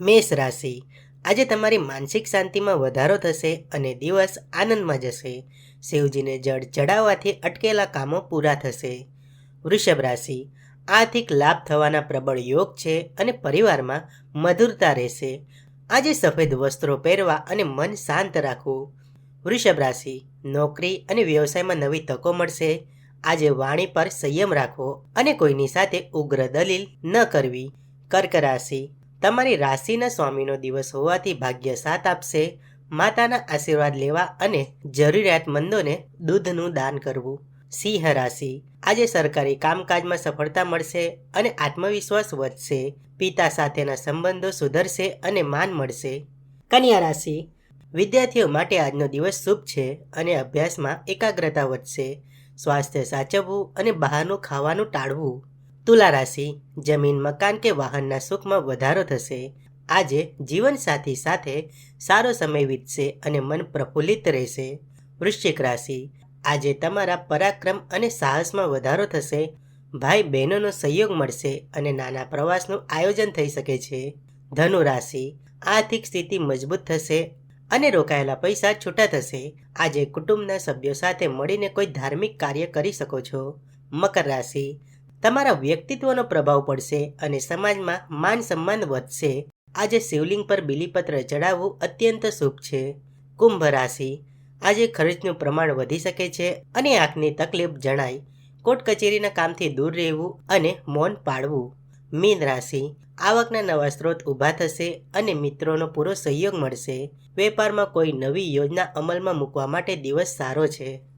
મેષ રાશિ. આજે તમારી માનસિક શાંતિમાં વધારો થશે અને દિવસ આનંદમાં જશે. શિવજીને જળ ચડાવવાથી અટકેલા કામો પૂરા થશે. વૃષભ રાશિ. આર્થિક લાભ થવાના પ્રબળ યોગ છે અને પરિવારમાં મધુરતા રહેશે. આજે સફેદ વસ્ત્રો પહેરવા અને મન શાંત રાખવું. વૃષભ રાશિ. નોકરી અને વ્યવસાયમાં નવી તકો મળશે. આજે વાણી પર સંયમ રાખવો અને કોઈની સાથે ઉગ્ર દલીલ ન કરવી. કર્ક રાશિ. તમારી રાશિના સ્વામીનો દિવસ હોવાથી ભાગ્ય સાથ આપશે, માતાના આશીર્વાદ લેવા અને જરૂરિયાતમંદોને દૂધનું દાન કરવું. સિંહ રાશિ. આજે સરકારી કામકાજમાં સફળતા મળશે અને આત્મવિશ્વાસ વધશે, પિતા સાથેના સંબંધો સુધરશે અને માન મળશે. કન્યા રાશિ. વિદ્યાર્થીઓ માટે આજનો દિવસ શુભ છે અને અભ્યાસમાં એકાગ્રતા વધશે. સ્વાસ્થ્ય સાચવવું અને બહારનું ખાવાનું ટાળવું. તુલા રાશિ જમીન મકાન કે વાહનના સુખમાં વધારો થશે. આજે જીવનસાથી સાથે સારો સમય વીતશે અને મન પ્રફુલ્લિત રહેશે. વૃશ્ચિક રાશિ, આજે તમારા પરાક્રમ અને સાહસમાં વધારો થશે. ભાઈ બહેનોનો સહયોગ મળશે અને નાના પ્રવાસનું આયોજન થઈ શકે છે. ધનુ રાશિ આર્થિક સ્થિતિ મજબૂત થશે અને રોકાયેલા પૈસા છૂટા થશે. આજે કુટુંબના સભ્યો સાથે મળીને કોઈ ધાર્મિક કાર્ય કરી શકો છો. મકર રાશિ તમારા વ્યક્તિત્વનો પ્રભાવ પડશે અને સમાજમાં માન સન્માન વધશે. આજે શિવલિંગ પર બિલીપત્ર ચડાવવું અત્યંત શુભ છે. કુંભ રાશિ. આજે ખર્ચનું પ્રમાણ વધી શકે છે અને આંખની તકલીફ જણાય. કોર્ટ કચેરીના કામથી દૂર રહેવું અને મૌન પાળવું. મીન રાશિ. આવકના નવા સ્ત્રોત ઊભા થશે અને મિત્રોનો પૂરો સહયોગ મળશે. વેપારમાં કોઈ નવી યોજના અમલમાં મૂકવા માટે દિવસ સારો છે.